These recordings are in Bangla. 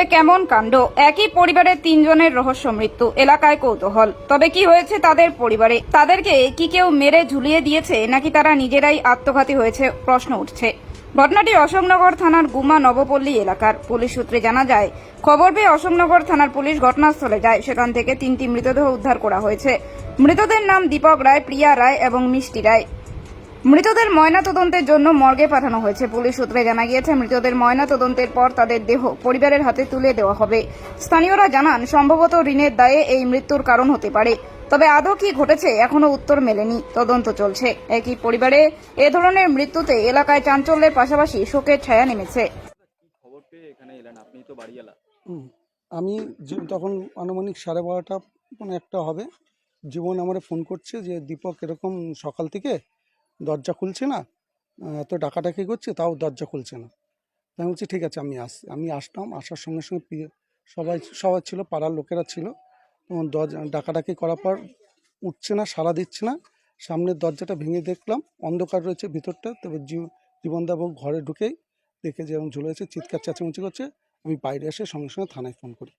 এ কেমন কাণ্ড? একই পরিবারের তিনজনের রহস্য মৃত্যু, এলাকায় কৌতূহল। তবে কি হয়েছে তাদের পরিবারে? তাদেরকে কি কেউ মেরে ঝুলিয়ে দিয়েছে, নাকি তারা নিজেরাই আত্মঘাতী হয়েছে? প্রশ্ন উঠছে। ঘটনাটি অশোকনগর থানার গুমা নবপল্লী এলাকার। পুলিশ সূত্রে জানা যায়, খবর পেয়ে অশোকনগর থানার পুলিশ ঘটনাস্থলে যায়। সেখান থেকে তিনটি মৃতদেহ উদ্ধার করা হয়েছে। মৃতদের নাম দীপক রায়, প্রিয়া রায় এবং মিষ্টি রায়। মৃতদের ময়না তদন্তের জন্য মর্গে পাঠানো হয়েছে। পুলিশ সূত্রে জানা গিয়েছে মৃতদের ময়না তদন্তের পর তাদের দেহ পরিবারের হাতে তুলে দেওয়া হবে। স্থানীয়রা জানান সম্ভবত ঋণের দায়ে এই মৃত্যুর কারণ হতে পারে। তবে আদৌ কি ঘটেছে এখনও উত্তর মেলেনি। তদন্ত চলছে। একই পরিবারে এ ধরনের মৃত্যুতে এলাকায় চাঞ্চল্যের পাশাপাশি শোকের ছায়া নেমেছে। আমি তখন আনুমানিক সাড়ে বারোটা মানে একটা হবে। জীবন আমার ফোন করছে যে দীপক এরকম সকাল থেকে দরজা খুলছে না এত ডাকাডাকি করছে তাও দরজা খুলছে না। তাই আমি বলছি ঠিক আছে আমি আসি আমি আসলাম আসার সঙ্গে সঙ্গে সবাই সবাই ছিল পাড়ার লোকেরা ছিল। তখন দরজা ডাকাডাকি করার পর উঠছে না সাড়া দিচ্ছে না। সামনের দরজাটা ভেঙে দেখলাম অন্ধকার রয়েছে ভিতরটা তবে জীব- জীবনদাবাবু ঘরে ঢুকেই দেখে যেরকম ঝুলেছে চিৎকার চেঁচামেচি করছে। আমি বাইরে এসে সঙ্গে সঙ্গে থানায় ফোন করি।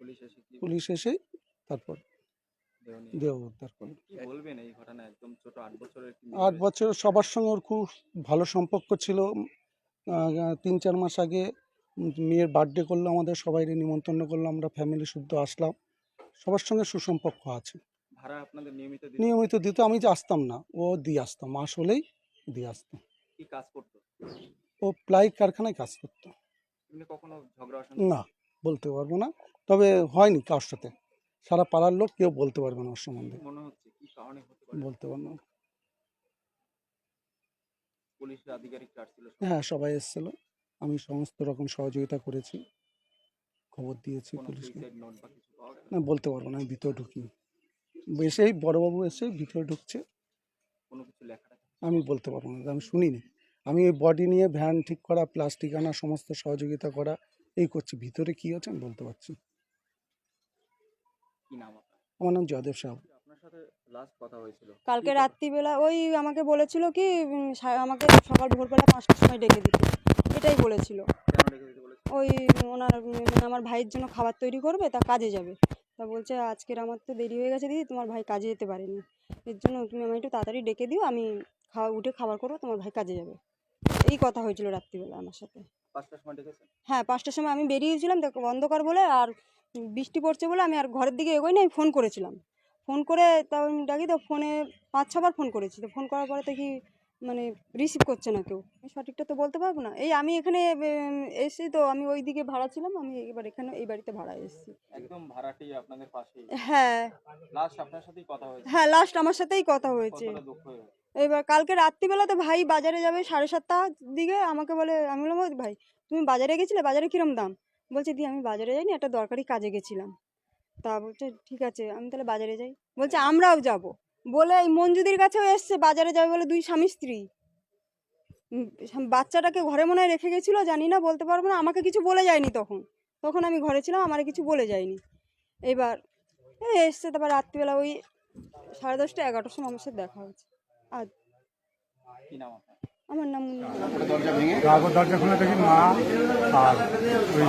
পুলিশ এসে কি পুলিশ এসেই তারপর দেহ উদ্ধার করে। কি বলবেন এই ঘটনা? একদম ছোট আট বছরের আট সবার সঙ্গে ওর খুব ভালো সম্পর্ক ছিল। তিন চার মাস আগে মেয়ের বার্থডে করল আমাদের সবাই নিমন্ত্রণ করল আমরা ফ্যামিলি শুদ্ধ আসলাম। সবার সঙ্গে সুসম্পর্ক আছে। ভাড়া আপনাদের নিয়মিত নিয়মিত দিত আমি যে আসতাম না ও দিয়ে আসতাম মাস হলেই দিয়ে আসতাম কি কাজ করতো? ও প্লাই কারখানায় কাজ করতো। কখনো ঝগড়া না বলতে পারব না। তবে হয়নি কারোর সাথে। সারা পাড়ার লোক কেউ বলতে পারবে না ওর সম্বন্ধে। বলতে পারব না। হ্যাঁ সবাই এসেছিল। আমি সমস্ত রকম সহযোগিতা করেছি। খবর দিয়েছি পুলিশকে। না বলতে পারব না আমি ভিতরে ঢুকিনি এসেই বড়োবাবু এসে ভিতরে ঢুকছে। আমি বলতে পারব না আমি শুনিনি। আমি ওই বডি নিয়ে ভ্যান ঠিক করা প্লাস্টিক আনা সমস্ত সহযোগিতা করা এই করছি। ভিতরে কী আছে আমি বলতে পারছি। কি নাম আপনার? আমার নাম জয়দেব সাহু। আপনার সাথে লাস্ট কথা হয়েছিল। কালকে রাত্রিবেলা ওই আমাকে বলেছিল কি উম, সা- আমাকে সকাল ভোরবেলা পাঁচটার সময় ডেকে দিতে। এটাই বলেছিল। কেন রেখে দিতে বলেছে ওই ওনার উম, মানে আমার ভাইয়ের জন্য খাবার তৈরি করবে তা কাজে যাবে। তা বলছে আজকের আমার তো দেরি হয়ে গেছে দিদি তোমার ভাই কাজে যেতে পারেনি। এর জন্য তুমি আমায় একটু তাড়াতাড়ি ডেকে দিও আমি খাওয়া উঠে খাবার করব তোমার ভাই কাজে যাবে। এই কথা হয়েছিল রাত্রিবেলা আমার সাথে। পাঁচটার সময় ডেকেছেন? হ্যাঁ পাঁচটার সময় আমি বেরিয়েছিলাম দেখো অন্ধকার বলে আর বৃষ্টি পড়ছে বলে আমি আর ঘরের দিকে এগোই না আমি ফোন করেছিলাম। ফোন করে তা আমি ডাকি তো ফোনে পাঁচ ছবার ফোন করেছি। তো ফোন করার পরে দেখি মানে রিসিভ করছে না কেউ। আমি সঠিকটা তো বলতে পারব না। এই আমি এখানে এসেছি তো আমি ওই দিকে ভাড়া ছিলাম আমি এবার এখানে এই বাড়িতে ভাড়া এসেছি। একদম ভাড়াটি আপনাদের পাশেই। হ্যাঁ। লাস্ট আপনার সাথেই কথা হয়েছে। হ্যাঁ লাস্ট আমার সাথেই কথা হয়েছে। হয়ে? এবার কালকে রাত্রিবেলা তো ভাই বাজারে যাবে সাড়ে সাতটার দিকে আমাকে বলে আমি বললাম ভাই তুমি বাজারে গেছিলে? বাজারে কিরম দাম? বলছে দি আমি বাজারে যাইনি, একটা দরকারি কাজে গেছিলাম। তা বলছে, ঠিক আছে, আমি তাহলে বাজারে যাই। বলছে, আমরাও যাব। বলে এই মঞ্জুদির কাছেও এসছে, বাজারে যাবে বলে দুই স্বামী স্ত্রী। বাচ্চাটাকে ঘরে মনে হয় রেখে গেছিল, জানি না, বলতে পারব না, আমাকে কিছু বলে যায়নি তখন। তখন আমি ঘরে ছিলাম, আমার কিছু বলে যায়নি। এবার এসছে, তারপর রাত্রিবেলা ওই সাড়ে দশটা, এগারোটার সময় আমার সাথে দেখা হয়েছে। আর আমার নাম। দরজা খুলে দেখি মা আর ওই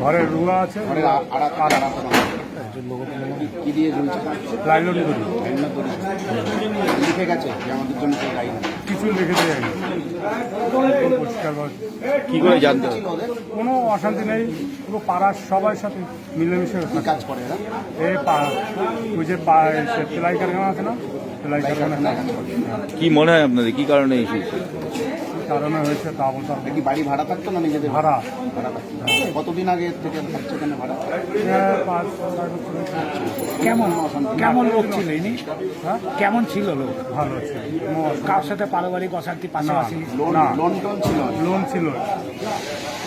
ঘরের রুয়া আছে। ঘরের আড়া- কি- কি দিয়ে ঝুলছে লাইলন করি। রান্না করে লিখে গেছে যে আমাদের জন্য কেউ দায়ী না কিছু রেখেতে যায়নি পরিষ্কার ভাবে। কি করে জানতে কোনো অশান্তি নেই। পুরো পাড়ার সবার সাথে মিলেমিশে কাজ করে এ পা- ওই যে সেলাই কারখানা আছে না? সেলাই কারখানা। কি মনে হয় আপনাদের? কি কারণে এই কারণে হয়েছে তা বলতে এরা কি বাড়ি ভাড়া থাকতো না নিজেদের? ভাড়া। ভাড়া থাকতো। কতদিন আগে থেকে থাকছে এখানে ভাড়া? এ পাঁচ ছয় বছর হয়েছে। কেমন? কেমন লোক ছিল ইনি? হ্যাঁ? কেমন ছিল লোক? ভালো আছে কোনো অসুবিধা কার সাথে পারিবারিক অশান্তি পাশাপাশি? লোন না। লোন টোন ছিল? লোন ছিল।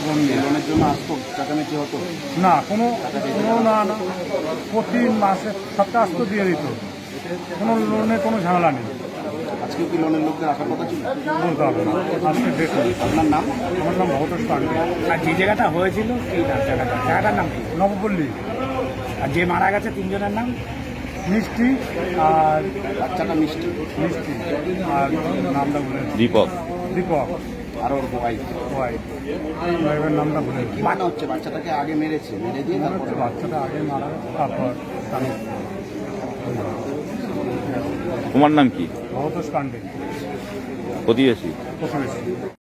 লোন নিয়ে। লোনের জন্য আসতো? চাকামেচি হতো? না কোনো কোনো না না। প্রতি মাসে সপ্তাহ তো দিয়ে দিত। কোনো লোনে কোনো ঝামেলা নেই। আজকে কি লোনের লোকদের আসার কথা ছিল? বলতে হবে না। আজকে দেখুন আপনার নাম? আমার নাম পান্ডে। আর যে জায়গাটা হয়েছিল কি নাম জায়গাটা জায়গাটার নাম কি? নবপল্লী। আর যে মারা গেছে তিনজনের নাম? মিষ্টি আর বাচ্চাটা মিষ্টি। মিষ্টি। আর নামটা বলে দীপক। দীপক। আর ওর ওয়াইফ ওয়াই ড্রাইভারের নামটা কি মনে হচ্ছে বাচ্চাটাকে আগে মেরেছে মেরে দিয়ে মনে তারপরে বাচ্চাটা আগে মারা তারপর তার তোমার নাম কি? ভবতোষ প্রতিবেশী।